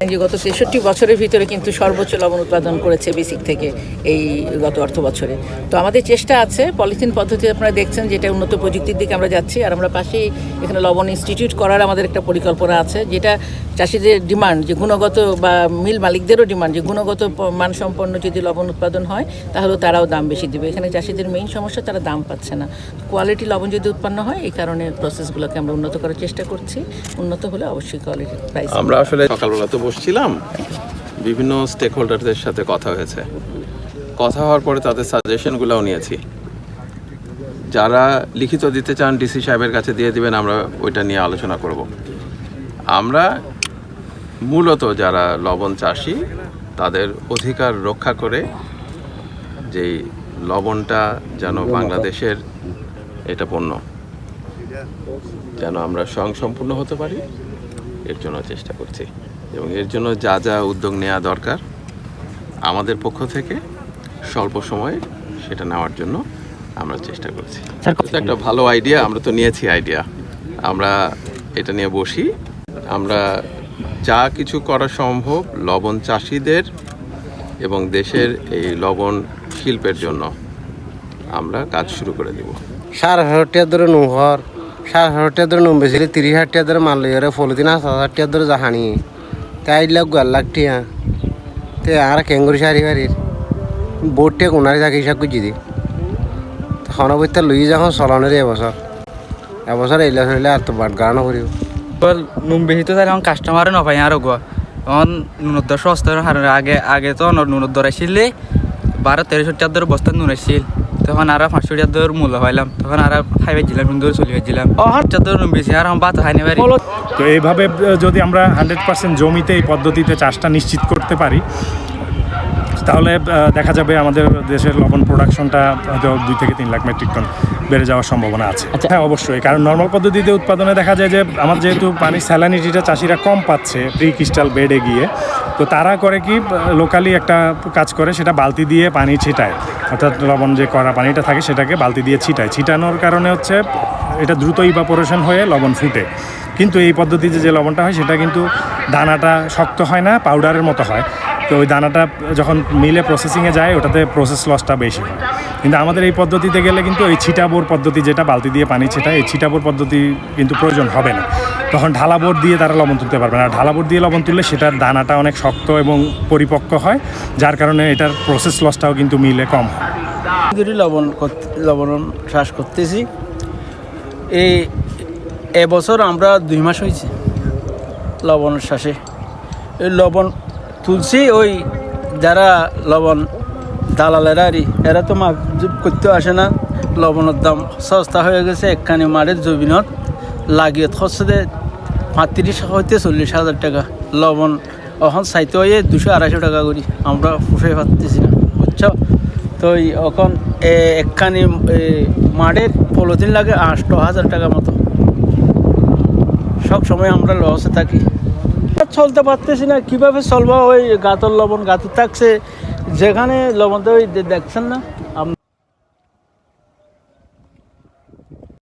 যে গত তেষট্টি বছরের ভিতরে কিন্তু সর্বোচ্চ লবণ উৎপাদন করেছে বেসিক থেকে এই গত অর্থ বছরে। তো আমাদের চেষ্টা আছে, পলিথিন পদ্ধতি আপনারা দেখছেন যেটা উন্নত প্রযুক্তির দিকে আমরা যাচ্ছি, আর আমরা পাশেই এখানে লবণ ইনস্টিটিউট করার আমাদের একটা পরিকল্পনা আছে, যেটা চাষিদের ডিমান্ড যে গুণগত বা মিল মালিকদেরও ডিমান্ড যে গুণগত মানসম্পন্ন যদি লবণ উৎপাদন হয় তাহলে তারাও দাম বেশি দেবে। এখানে চাষিদের মেইন সমস্যা তারা দাম পাচ্ছে না। কোয়ালিটি লবণ যদি উৎপন্ন হয় এই কারণে প্রসেসগুলোকে আমরা উন্নত করার চেষ্টা করছি। উন্নত হলে অবশ্যই কোয়ালিটি প্রাইস আমরা আসলে সকালবেলা তো বসছিলাম। বিভিন্ন স্টেক হোল্ডারদের সাথে কথা হয়েছে। কথা হওয়ার পরে তাদের সাজেশনগুলোও নিয়েছি। যারা লিখিত দিতে চান ডিসি সাহেবের কাছে দিয়ে দিবেন আমরা ওইটা নিয়ে আলোচনা করব। আমরা মূলত যারা লবণ চাষি তাদের অধিকার রক্ষা করে যেই লবণটা যেন বাংলাদেশের এটা পণ্য যেন আমরা স্বয়ংসম্পূর্ণ হতে পারি এর জন্য চেষ্টা করছি। এবং এর জন্য যা যা উদ্যোগ নেওয়া দরকার আমাদের পক্ষ থেকে স্বল্প সময়ে সেটা নেওয়ার জন্য আমরা চেষ্টা করছি। একটা ভালো আইডিয়া আমরা তো নিয়েছি আইডিয়া আমরা এটা নিয়ে বসি আমরা যা কিছু করা সম্ভব লবণ চাষিদের এবং দেশের এই লবণ শিল্পের জন্য আমরা কাজ শুরু করে দেব। সাড়ে হাজার টাকা ধরে নহর সাড়ে হাজার টাকা ধরে নম বেছিলে তিরিশ হাজার টাকা ধরে মাল লইয়ারে আট হাজার টাকা ধরে জাহানি। তাই লাগ গাল লাখ টিয়া। তে আর কেঙ্গুরি সারি বাড়ির। বোট টিয়া কোনারি থাকে হিসাব করছি দি বইতে লই যখন চলানের এবছর। এবছর এইলা আর তো বাট গানো করিব। বল নুন বেশি তো তাহলে কাস্টমারে নপাই আর গো তখন নুনের দর সস্তা আগে আগে তো নুনের দর আসলে বারো তেরোশো টাকার বস্তা নুন আসছিল তখন আর পাঁচশো টাকার দর মূল্য পাইলাম। তখন আর খাইবে দিলাম সুন্দর চলি গেছিলাম ও হাট দর নুন বেশি, আর আমার বাত খাইনি পারি তো এইভাবে যদি আমরা হান্ড্রেড পার্সেন্ট জমিতে এই পদ্ধতিতে চাষটা নিশ্চিত করতে পারি তাহলে দেখা যাবে আমাদের দেশের লবণ প্রোডাকশনটা হয়তো দুই থেকে তিন লাখ মেট্রিক টন বেড়ে যাওয়ার সম্ভাবনা আছে। হ্যাঁ অবশ্যই। কারণ নর্মাল পদ্ধতিতে উৎপাদনে দেখা যায় যে আমার যেহেতু পানির স্যালানিটিটা চাষিরা কম পাচ্ছে প্রি ক্রিস্টাল বেডে গিয়ে তো তারা করে কি লোকালি একটা কাজ করে সেটা বালতি দিয়ে পানি ছিটায়। অর্থাৎ লবণ যে করা পানিটা থাকে সেটাকে বালতি দিয়ে ছিটায়। ছিটানোর কারণে হচ্ছে এটা দ্রুত ইভাপোরেশন হয়ে লবণ ফুটে। কিন্তু এই পদ্ধতিতে যে লবণটা হয় সেটা কিন্তু দানাটা শক্ত হয় না পাউডারের মতো হয়। তো ওই দানাটা যখন মিলে প্রসেসিংয়ে যায়, ওটাতে প্রসেস লসটা বেশি। হয় কিন্তু আমাদের এই পদ্ধতিতে গেলে কিন্তু এই ছিটাবোর পদ্ধতি যেটা, বালতি দিয়ে পানি ছেটায়, এই ছিটাবোর পদ্ধতি কিন্তু প্রয়োজন হবে না। তখন ঢালাবোর দিয়ে তারা লবণ তুলতে পারবে না। ঢালাবোর দিয়ে লবণ তুললে সেটার দানাটা অনেক শক্ত এবং পরিপক্ক হয়, যার কারণে এটার প্রসেস লসটাও কিন্তু মিলে কম হয়। লবণ লবণ চাষ করতেছি। এই এবছর আমরা দুই মাস হয়েছে লবণ শ্বাসে এই লবণ তুলছি ওই যারা লবণ দালালেরা আরি এরা তো মাপ করতে আসে না। লবণের দাম সস্তা হয়ে গেছে, একখানি মাঠের জমিনত। লাগিয়ে খরচে দে পঁয়ত্রিশ হইতে চল্লিশ হাজার টাকা। লবণ এখন চাইতে হয়ে দুশো আড়াইশো টাকা করি। আমরা ফুসে পারতেছি না, বুঝছ? তো এখন একখানি মাঠের পলিথিন লাগে আটশো হাজার টাকা মতো। সব সময় আমরা লসে থাকি। চলতে পারতেছি না, কীভাবে চলবো ওই গাতর লবণ গাতর থাকছে, যেখানে লবণটা ওই দেখছেন না?